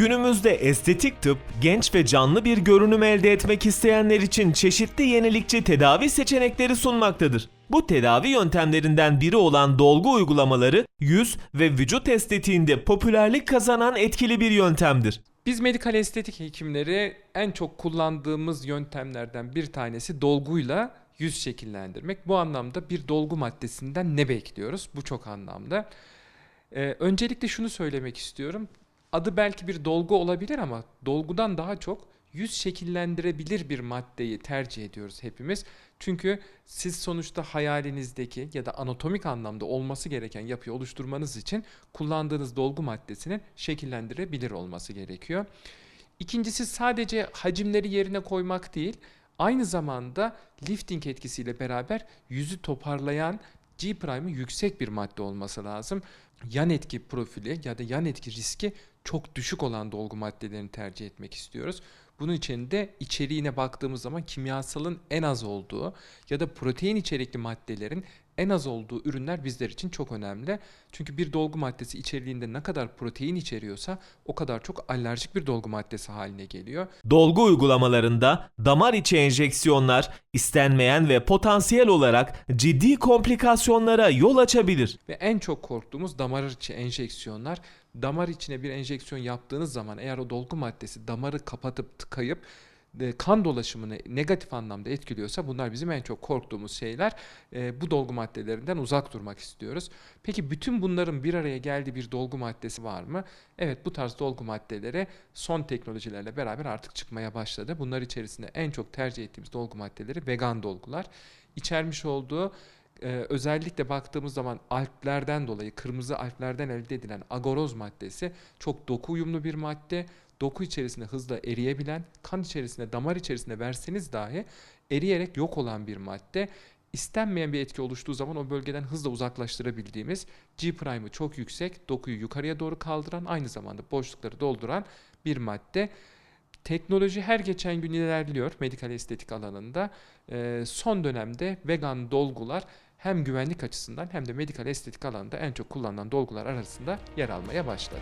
Günümüzde estetik tıp, genç ve canlı bir görünüm elde etmek isteyenler için çeşitli yenilikçi tedavi seçenekleri sunmaktadır. Bu tedavi yöntemlerinden biri olan dolgu uygulamaları, yüz ve vücut estetiğinde popülerlik kazanan etkili bir yöntemdir. Biz medikal estetik hekimleri en çok kullandığımız yöntemlerden bir tanesi dolguyla yüz şekillendirmek. Bu anlamda bir dolgu maddesinden ne bekliyoruz? Bu çok anlamda. Ee, öncelikle şunu söylemek istiyorum. Adı belki bir dolgu olabilir ama dolgudan daha çok yüz şekillendirebilir bir maddeyi tercih ediyoruz hepimiz. Çünkü siz sonuçta hayalinizdeki ya da anatomik anlamda olması gereken yapıyı oluşturmanız için kullandığınız dolgu maddesinin şekillendirebilir olması gerekiyor. İkincisi sadece hacimleri yerine koymak değil, aynı zamanda lifting etkisiyle beraber yüzü toparlayan G prime'ı yüksek bir madde olması lazım. Yan etki profili ya da yan etki riski çok düşük olan dolgu maddelerini tercih etmek istiyoruz. Bunun için de içeriğine baktığımız zaman kimyasalın en az olduğu ya da protein içerikli maddelerin en az olduğu ürünler bizler için çok önemli. Çünkü bir dolgu maddesi içeriğinde ne kadar protein içeriyorsa o kadar çok alerjik bir dolgu maddesi haline geliyor. Dolgu uygulamalarında damar içi enjeksiyonlar istenmeyen ve potansiyel olarak ciddi komplikasyonlara yol açabilir. Ve en çok korktuğumuz damar içi enjeksiyonlar. Damar içine bir enjeksiyon yaptığınız zaman eğer o dolgu maddesi damarı kapatıp tıkayıp e, kan dolaşımını negatif anlamda etkiliyorsa bunlar bizim en çok korktuğumuz şeyler. E, bu dolgu maddelerinden uzak durmak istiyoruz. Peki bütün bunların bir araya geldiği bir dolgu maddesi var mı? Evet bu tarz dolgu maddeleri son teknolojilerle beraber artık çıkmaya başladı. Bunlar içerisinde en çok tercih ettiğimiz dolgu maddeleri vegan dolgular. İçermiş olduğu ee, özellikle baktığımız zaman alplerden dolayı kırmızı alplerden elde edilen agoroz maddesi çok doku uyumlu bir madde. Doku içerisinde hızla eriyebilen, kan içerisinde, damar içerisinde verseniz dahi eriyerek yok olan bir madde. İstenmeyen bir etki oluştuğu zaman o bölgeden hızla uzaklaştırabildiğimiz G prime'ı çok yüksek, dokuyu yukarıya doğru kaldıran, aynı zamanda boşlukları dolduran bir madde. Teknoloji her geçen gün ilerliyor medikal estetik alanında. Son dönemde vegan dolgular hem güvenlik açısından hem de medikal estetik alanında en çok kullanılan dolgular arasında yer almaya başladı.